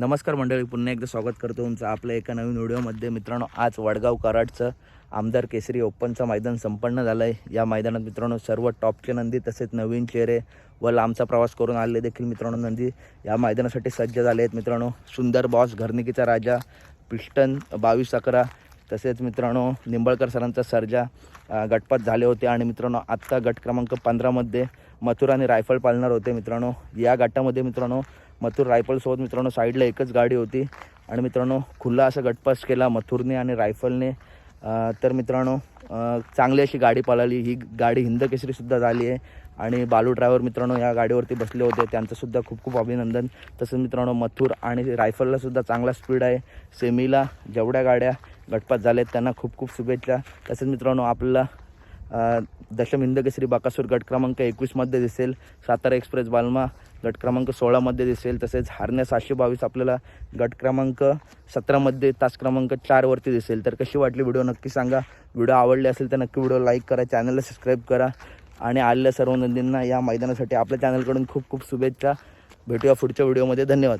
नमस्कार मंडळी पुन्हा एकदा स्वागत करतो तुमचं आपल्या एका नवीन व्हिडिओमध्ये. मित्रांनो आज वडगाव कराडचं आमदार केसरी ओपनचं मैदान संपन्न झालं आहे या मैदानात मित्रांनो सर्व टॉपचे नंदी तसेच नवीन चेहरे व लांबचा प्रवास करून आलेले देखील मित्रांनो नंदी या मैदानासाठी सज्ज झाले आहेत मित्रांनो. सुंदर बॉस घरनिकीचा राजा पिस्टन बावीस अकरा तसेच मित्रांनो निंबळकर सरांचा सर्जा अ, गटपात झाले होते आणि मित्रांनो आत्ता गट क्रमांक पंधरामध्ये मथुर आणि रायफल पालणार होते मित्रांनो. या गटामध्ये मित्रांनो मथुर रायफलसोबत मित्रांनो साईडला एकच गाडी होती. आणि मित्रांनो खुला असा गटपास केला मथुरने आणि रायफलने. तर मित्रांनो चांगली अशी गाडी पळाली. ही गाडी हिंद केसरीसुद्धा झाली आहे. आणि बालू ड्रायव्हर मित्रांनो या गाडीवरती बसले होते. त्यांचंसुद्धा खूप खूप अभिनंदन. तसंच मित्रांनो मथुर आणि रायफललासुद्धा चांगला स्पीड आहे. सेमीला जेवढ्या गाड्या गटपात झाले आहेत त्यांना खूप खूप शुभेच्छा. तसेच मित्रांनो आपल्याला दशम हिंदकेसरी बाकासूर गट क्रमांक एकवीसमध्ये दिसेल. सातारा एक्सप्रेस बालमा गट क्रमांक सोळामध्ये दिसेल. तसेच हारण्या सातशे बावीस आपल्याला गट क्रमांक सतरामध्ये तास क्रमांक चारवरती दिसेल. तर कशी वाटली व्हिडिओ नक्की सांगा. व्हिडिओ आवडले असेल तर नक्की व्हिडिओ लाईक करा. चॅनलला सबस्क्राईब करा. आणि आलेल्या सर्व नंदींना या मैदानासाठी आपल्या चॅनलकडून खूप खूप शुभेच्छा. भेटूया पुढच्या व्हिडिओमध्ये. धन्यवाद.